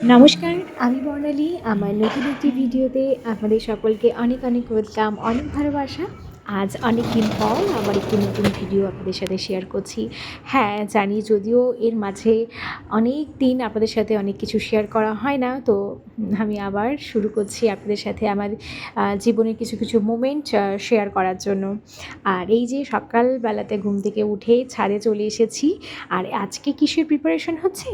নমস্কার আমি বর্ণালী। আমার নতুন একটি ভিডিওতে আপনাদের সকলকে অনেক অনেক ওয়েলকাম অনেক ভালোবাসা। আজ অনেক দিন পর আবার একটি নতুন ভিডিও আপনাদের সাথে শেয়ার করছি। হ্যাঁ জানি যদিও এর মাঝে অনেক দিন আপনাদের সাথে অনেক কিছু শেয়ার করা হয় না তো আমি আবার শুরু করছি আপনাদের সাথে আমার জীবনের কিছু কিছু মোমেন্ট শেয়ার করার জন্য। আর এই যে সকালবেলাতে ঘুম থেকে উঠে ছাড়ে চলে এসেছি আর আজকে কিসের প্রিপারেশন হচ্ছে?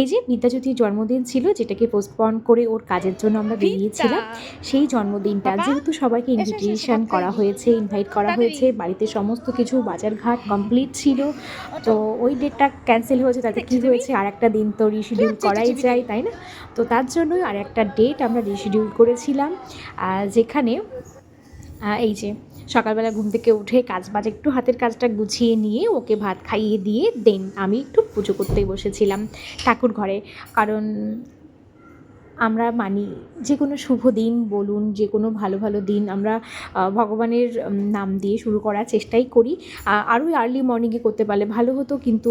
এই যে বিদ্যাজ্যোতির জন্মদিন ছিল যেটাকে পোস্টপন করে ওর কাজের জন্য আমরা বেরিয়েছিলাম সেই জন্মদিনটা যেহেতু সবাইকে ইনভিটেশন করা হয়েছে ইনভাইট করা হয়েছে। বাড়িতে সমস্ত কিছু বাজার ঘাট কমপ্লিট ছিল। তো ওই ডেটটা ক্যান্সেল হয়েছে তাতে কি হয়েছে? আর একটা দিন তো রিশিডিউল করাই যায় তাই না? তো তার জন্যই আর একটা ডেট আমরা রিশিডিউল করেছিলাম। যেখানে এই যে সকালবেলা ঘুম থেকে উঠে কাজ বাজ একটু হাতের কাজটা গুছিয়ে নিয়ে ওকে ভাত খাইয়ে দিয়ে দেন। আমি একটু পুজো করতে বসেছিলাম ঠাকুর ঘরে। কারণ আমরা মানি যে কোনো শুভ দিন বলুন, যে কোনো ভালো ভালো দিন আমরা ভগবানের নাম দিয়ে শুরু করার চেষ্টাই করি। আরও আর্লি মর্নিংয়ে করতে পারলে ভালো হতো, কিন্তু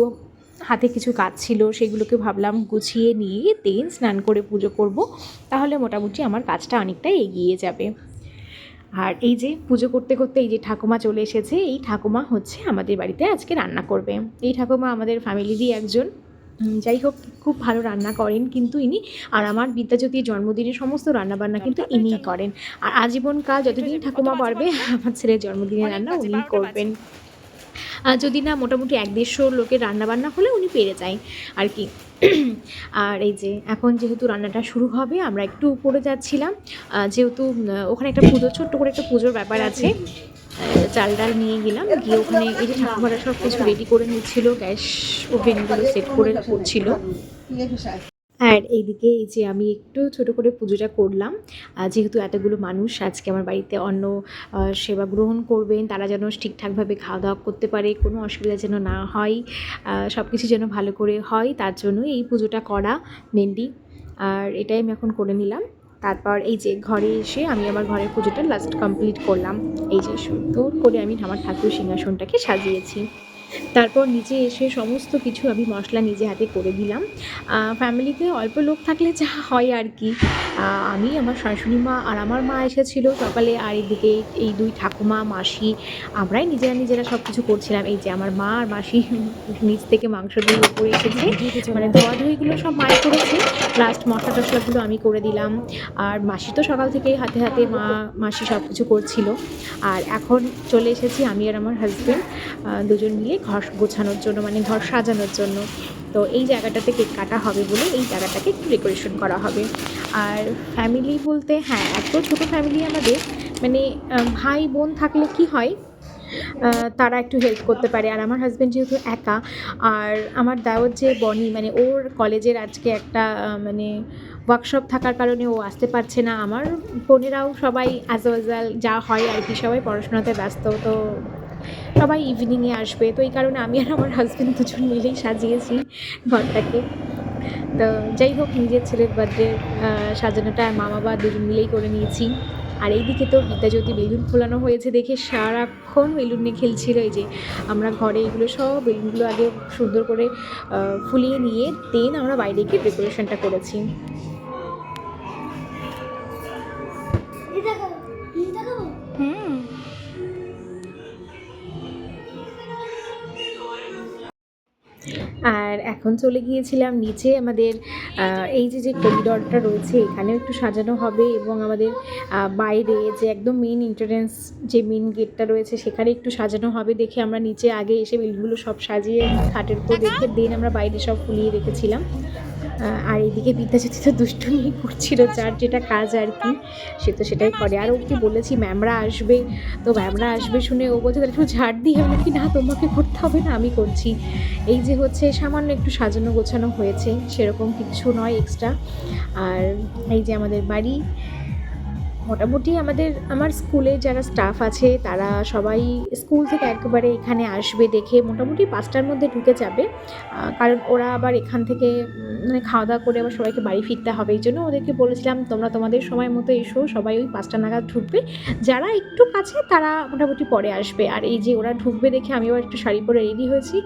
হাতে কিছু কাজ ছিল, সেগুলোকে ভাবলাম গুছিয়ে নিয়ে দেন স্নান করে পুজো করব, তাহলে মোটামুটি আমার কাজটা অনেকটাই এগিয়ে যাবে। আর এই যে পুজো করতে করতে এই যে ঠাকুমা চলে এসেছে, এই ঠাকুমা হচ্ছে আমাদের বাড়িতে আজকে রান্না করবে। এই ঠাকুমা আমাদের ফ্যামিলিরই একজন। যাই হোক খুব ভালো রান্না করেন কিন্তু ইনি। আর আমার বিদ্যাজ্যোতির জন্মদিনের সমস্ত রান্নাবান্না কিন্তু ইনিই করেন। আর আজীবন কাল যতদিন ঠাকুমা পারবে আমার ছেলের জন্মদিনের রান্না উনি করবেন। আর যদি না মোটামুটি এক দেড়শো লোকের রান্নাবান্না হলে উনি পেরে যায় আর কি। আর এই যে এখন যেহেতু রান্নাটা শুরু হবে আমরা একটু উপরে যাচ্ছিলাম। যেহেতু ওখানে একটা পুজো ছোট্ট করে একটা পুজোর ব্যাপার আছে। আহ, চাল ডাল নিয়ে গেলাম। গিয়ে ওখানে এই যে ঠাকুমারা সব কিছু রেডি করে নিচ্ছিল গ্যাস ওভেনগুলো সেট করে করছিল। আর এইদিকে এই যে আমি একটু ছোট করে পুজোটা করলাম। যেহেতু এতগুলো মানুষ, আজকে আমার বাড়িতে অন্য সেবা গ্রহণ করবেন। তারা যেন ঠিকঠাকভাবে খাওয়া দাওয়া করতে পারে, কোনো অসুবিধা যেন না হয় সব কিছু যেন ভালো করে হয়, তার জন্য এই পুজোটা করা মেনলি আর এটাই আমি এখন করে নিলাম। তারপর এই যে ঘরে এসে আমি আমার ঘরের পুজোটা লাস্ট কমপ্লিট করলাম। এই যে সুন্দর করে আমি আমার ঠাকুর সিংহাসনটাকে সাজিয়েছি। তারপর নিচে এসে সমস্ত কিছু আমি মশলা নিজে হাতে করে দিলাম। ফ্যামিলিতে অল্প লোক থাকলে যা হয় আর কি। আমি আমার শাশুড়ি মা আর আমার মা এসেছিল। সকালে আর এদিকে এই দুই ঠাকুমা মাসি আমরাই নিজেরা নিজেরা সব কিছু করছিলাম। এই যে আমার মা আর মাসি নিচ থেকে মাংস দিয়ে উপরে এসেছে। মানে ধোয়াধুয়িগুলো সব মায়ে করেছে। লাস্ট মশলা টশলাগুলো আমি করে দিলাম। আর মাসি তো সকাল থেকেই হাতে হাতে মা মাসি সব কিছু করছিল। আর এখন চলে এসেছি আমি আর আমার হাজব্যান্ড দুজন মিলে ঘর গোছানোর জন্য মানে ঘর সাজানোর জন্য। তো এই জায়গাটাতে কেক কাটা হবে বলে এই জায়গাটাকে একটু ডেকোরেশন করা হবে। আর ফ্যামিলি বলতে হ্যাঁ এত ছোটো ফ্যামিলি আমাদের মানে ভাই বোন থাকলে কি হয় তারা একটু হেল্প করতে পারে। আর আমার হাজব্যান্ড যেহেতু একা, আর আমার দাওয়ার যে বনি মানে ওর কলেজের আজকে একটা মানে ওয়ার্কশপ থাকার কারণে ও আসতে পারছে না। আমার বোনেরাও সবাই অ্যাজ ওয়েজাল যা হয় আর কি, সবাই পড়াশোনাতে ব্যস্ত, তো সবাই ইভিনিংয়ে আসবে। তো এই কারণে আমি আর আমার হাজব্যান্ড দুজন মিলেই সাজিয়েছি ঘরটাকে। তো যাই হোক, নিজের ছেলের বার্থডে সাজানোটা মা বাবা দুজন মিলেই করে নিয়েছি। আর এইদিকে তো বিদ্যাজ্যোতি বেলুন ফোলানো হয়েছে দেখে সারাক্ষণ বেলুন নিয়ে খেলছিল। এই যে আমরা ঘরে এগুলো সব বেলুনগুলো আগে সুন্দর করে ফুলিয়ে নিয়ে দেন আমরা বাইরে গিয়ে ডেকোরেশনটা করেছি। এখন চলে গিয়েছিলাম নিচে আমাদের এই যে যে করিডরটা রয়েছে, এখানেও একটু সাজানো হবে এবং আমাদের বাইরে যে একদম মেন এন্ট্রান্স যে মেন গেটটা রয়েছে, সেখানে একটু সাজানো হবে দেখে আমরা নিচে আগে এসে বেলগুলো সব সাজিয়ে খাটের উপর দেখে দেন আমরা বাইরে সব ফুলিয়ে রেখেছিলাম। আর এদিকে বিদ্যাজ্যোতি তো দুষ্টুমি করছিল যার যেটা কাজ আর কি, সে তো সেটাই করে। আর ওকে বলেছি, ম্যামরা আসবে। তো ম্যামরা আসবে শুনে ও বলছে, তাহলে একটু ঝাড় দিই আমি কি না? তোমাকে করতে হবে না? আমি করছি। এই যে হচ্ছে, সামান্য একটু সাজানো গোছানো হয়েছে, সেরকম কিছু নয় এক্সট্রা আর এই যে আমাদের বাড়ি মোটামুটি আমাদের, আমার স্কুলে যারা স্টাফ আছে, তারা সবাই স্কুল থেকে একেবারে এখানে আসবে দেখে মোটামুটি পাঁচটার মধ্যে ঢুকে যাবে। কারণ ওরা আবার এখান থেকে মানে খাওয়া দাওয়া করে আবার সবাইকে বাড়ি ফিরতে হবে। এই জন্য ওদেরকে বলেছিলাম, তোমরা তোমাদের সময় মতো এসো, সবাই ওই পাঁচটা নাগাদ ঢুকবে। যারা একটু কাছে, তারা মোটামুটি পরে আসবে। আর এই যে ওরা ঢুকবে দেখে আমিও একটু শাড়ি পরে রেডি হয়েছি।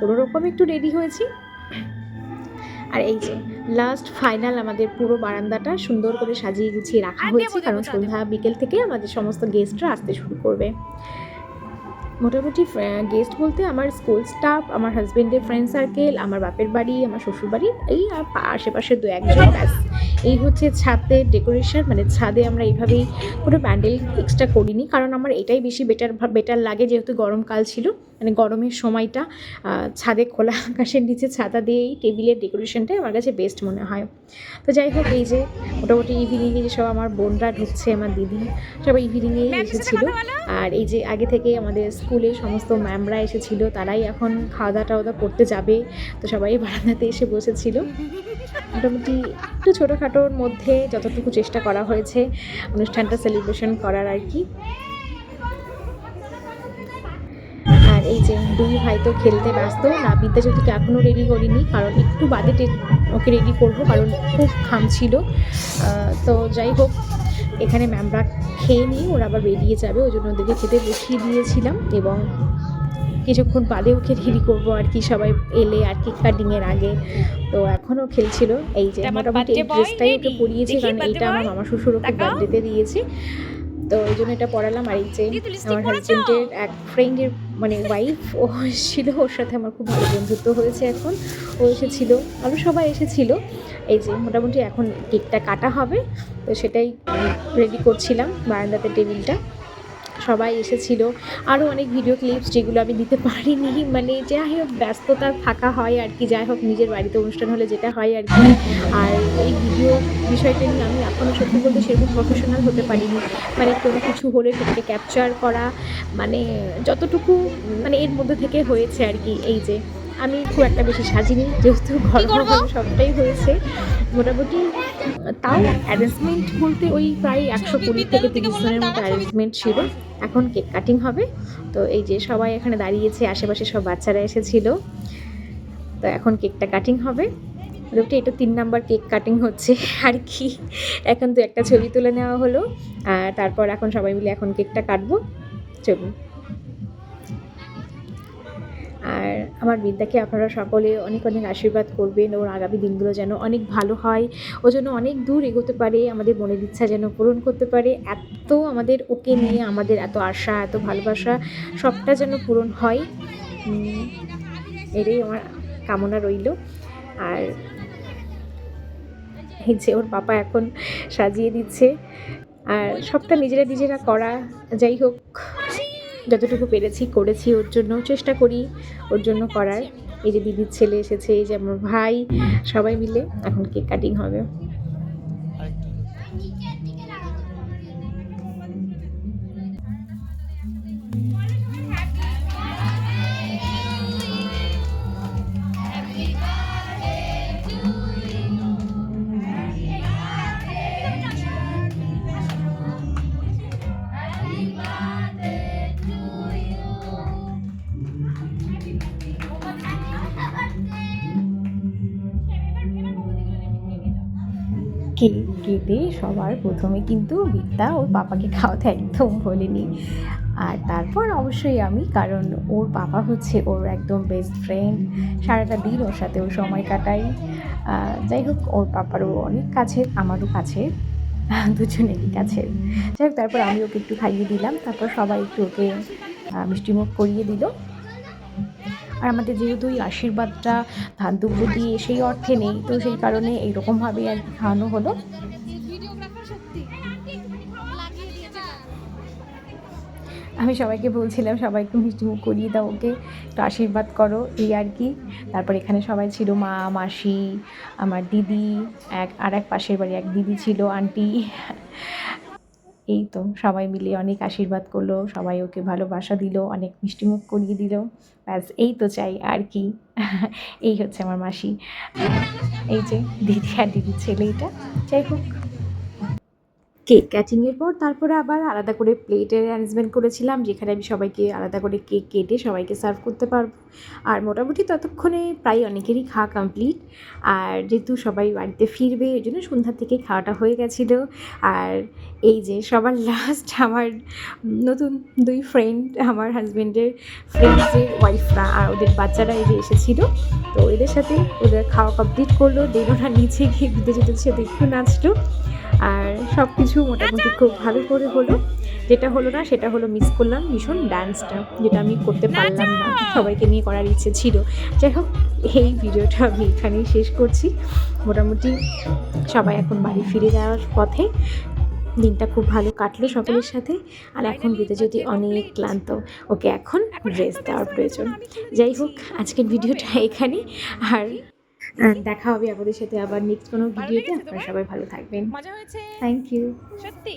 কোনো রকম একটু রেডি হয়েছি। আর এই যে লাস্ট ফাইনাল আমাদের পুরো বারান্দাটা সুন্দর করে সাজিয়ে গুছিয়ে রাখা হয়েছে কারণ সন্ধ্যা বিকেল থেকে আমাদের সমস্ত গেস্টরা আসতে শুরু করবে। মোটামুটি গেস্ট বলতে আমার স্কুল স্টাফ আমার হাজব্যান্ডের ফ্রেন্ড সার্কেল আমার বাপের বাড়ি আমার শ্বশুর বাড়ি এই আশেপাশে দু একজন ব্যাস। এই হচ্ছে ছাদের ডেকোরেশন মানে ছাদে আমরা এইভাবেই কোনো প্যান্ডেল এক্সট্রা করিনি কারণ আমার এটাই বেশি বেটার বেটার লাগে যেহেতু গরমকাল ছিল মানে গরমের সময়টা ছাদে খোলা আকাশের নিচে ছাতা দিয়েই টেবিলের ডেকোরেশনটাই আমার কাছে বেস্ট মনে হয়। তো যাই হোক এই যে মোটামুটি ইভিনিংয়ে যে সব আমার বোনরা ঢুকছে আমার দিদি সবাই ইভিনিংয়েই এসেছিল। আর এই যে আগে থেকে আমাদের স্কুলে সমস্ত ম্যামরা এসেছিল তারাই এখন খাওয়া দাওয়া টাওয়া করতে যাবে তো সবাই বারান্দাতে এসে বসেছিল। মোটামুটি একটু ছোটোখাটোর মধ্যে যতটুকু চেষ্টা করা হয়েছে, অনুষ্ঠানটা সেলিব্রেশন করার আর কি। আর এই যে দুই ভাই তো খেলতে ব্যস্ত নাবিদা যদি এখনও রেডি করিনি, কারণ একটু বাদে ওকে রেডি করব, কারণ খুব খাম ছিল। তো যাই হোক, এখানে ম্যামরা খেয়ে নিয়ে ওরা আবার বেরিয়ে যাবে, ওই জন্য ওদেরকে খেতে বসিয়ে দিয়েছিলাম এবং কিছুক্ষণ বাদে ওকে রেডি করব আর কি সবাই এলে আর কেক কাটিংয়ের আগে। তো এখনও খেলছিল। এই যে মোটামুটি এই ড্রেসটাই ওকে পরিয়েছি কারণ এইটা আমার মামা শ্বশুর ওকে। বার্থডেতে দিয়েছে। তো ওই জন্য এটা পড়ালাম। আর এই যে আমার? হাজবেন্ডের এক ফ্রেন্ডের মানে ওয়াইফ ও ছিল ওর সাথে আমার খুব ভালো বন্ধুত্ব হয়েছে এখন। ও এসেছিল। আরও সবাই এসেছিল। এই যে মোটামুটি এখন কেকটা কাটা হবে। তো সেটাই রেডি করছিলাম বারান্দাতে টেবিলটা। সবাই এসেছিল। আরও অনেক ভিডিও ক্লিপস যেগুলো আমি দিতে পারিনি। মানে যাই হোক ব্যস্ততা থাকা হয় আর কি। যাই হোক নিজের বাড়িতে অনুষ্ঠান হলে যেটা হয় আর কি। আর এই ভিডিও বিষয়টা নিয়ে আমি এখনও সত্যি বলতে সেরকম প্রফেশনাল হতে পারিনি। মানে কোনো কিছু হলে সেটাকে ক্যাপচার করা মানে যতটুকু মানে এর মধ্যে থেকে হয়েছে আর কি। এই যে আমি খুব একটা বেশি সাজিনি যেহেতু ঘর সবটাই হয়েছে। মোটামুটি তাও অ্যারেঞ্জমেন্ট বলতে ওই প্রায় একশো কুড়ি থেকে তিরিশ জনের মতো অ্যারেঞ্জমেন্ট ছিল। এখন কেক কাটিং হবে। তো এই যে সবাই এখানে দাঁড়িয়েছে আশেপাশে সব বাচ্চারা এসেছিল। তো এখন কেকটা কাটিং হবে। মোটামুটি এটা তিন নাম্বার কেক কাটিং হচ্ছে আর কি। এখন তো একটা ছবি তুলে নেওয়া হলো। আর তারপর এখন সবাই মিলে এখন কেকটা কাটবো। চলুন। আর আমার বিদ্যাকে আপনারা সকলে অনেক অনেক আশীর্বাদ করবেন ওর আগামী দিনগুলো যেন অনেক ভালো হয়। ও যেন অনেক দূর এগোতে পারে, আমাদের মনের ইচ্ছা যেন পূরণ করতে পারে। এত আমাদের ওকে নিয়ে, আমাদের এত আশা, এত ভালোবাসা, সবটা যেন পূরণ হয়। এটাই আমার কামনা রইল। আর এই যে ওর পাপা এখন সাজিয়ে দিচ্ছে। আর সবটা নিজেরা নিজেরা করা, যাই হোক। যতটুকু পেরেছি, করেছি, ওর জন্য চেষ্টা করি, ওর জন্য করার। এই যে দিদির ছেলে এসেছে, এই যে আমার ভাই, সবাই মিলে এখন কেক কাটিং হবে। কেক কেটে সবার প্রথমে কিন্তু বিদ্যা ওর পাপাকে খাওয়াতে একদম বলেনি। আর তারপর অবশ্যই আমি, কারণ ওর বাবা হচ্ছে ওর একদম বেস্ট ফ্রেন্ড সারাটা দিন ওর সাথে ও সময় কাটাই। যাই হোক, ওর পাপারও অনেক কাছের আমারও কাছে। দুজনেরই কাছে। যাই হোক, তারপর আমি ওকে একটু খাইয়ে দিলাম। তারপর সবাই একটু ওকে মিষ্টিমুখ করিয়ে দিল। আর আমাদের যেহেতু ওই আশীর্বাদটা ধান দুব্বো দিয়ে সেই অর্থে নেই, তো সেই কারণে এইরকমভাবে আর কি খাওয়ানো হলো। আমি সবাইকে বলছিলাম, সবাই একটু মিষ্টিমুখ করিয়ে দাও ওকে, একটু আশীর্বাদ করো, এই আর কি। তারপর এখানে সবাই ছিল, মা, মাসি, আমার দিদি, এক আর এক পাশের বাড়ি এক দিদি ছিল, আন্টি। এই তো সবাই মিলে অনেক আশীর্বাদ করল, সবাই ওকে ভালোবাসা দিল, অনেক মিষ্টিমুখ করিয়ে দিল। ব্যাস, এই তো চাই আর কি। এই হচ্ছে আমার মাসি। এই যে দিদি আর দিদির ছেলে এটা। যাই হোক। কেক কাটিংয়ের পর তারপরে আবার আলাদা করে প্লেটের অ্যারেঞ্জমেন্ট করেছিলাম, যেখানে আমি সবাইকে আলাদা করে কেক কেটে সবাইকে সার্ভ করতে পারব। আর মোটামুটি ততক্ষণে প্রায় অনেকেরই খাওয়া কমপ্লিট আর যেহেতু সবাই বাড়িতে ফিরবে ওই জন্য সন্ধ্যার থেকে খাওয়াটা হয়ে গেছিল। আর এই যে সবার লাস্ট আমার নতুন দুই ফ্রেন্ড আমার হাজব্যান্ডের ফ্রেন্ডসের ওয়াইফরা আর ওদের বাচ্চারা এই যে এসেছিল। তো এদের সাথে ওদের খাওয়া কমপ্লিট করল দেন ওরা নিচে গিয়ে বিদ্যুতের সাথে একটু নাচলো। আর সব কিছু মোটামুটি খুব ভালো করে হলো। যেটা হলো না, সেটা হলো মিস করলাম ভীষণ ডান্সটা যেটা আমি করতে পারলাম না। সবাইকে নিয়ে করার ইচ্ছে ছিল। যাই হোক, এই ভিডিওটা আমি এখানেই শেষ করছি। মোটামুটি সবাই এখন বাড়ি ফিরে যাওয়ার পথে। দিনটা খুব ভালো কাটলো সকলের সাথে। আর এখন যদি অনেক ক্লান্ত ওকে এখন রেস্ট দেওয়ার প্রয়োজন। যাই হোক আজকের ভিডিওটা এখানে। আর দেখা হবে আপনাদের সাথে আবার নেক্সট কোনো ভিডিওতে। আপনারা সবাই ভালো থাকবেন। মজা হয়েছে। থ্যাংক ইউ সত্যি।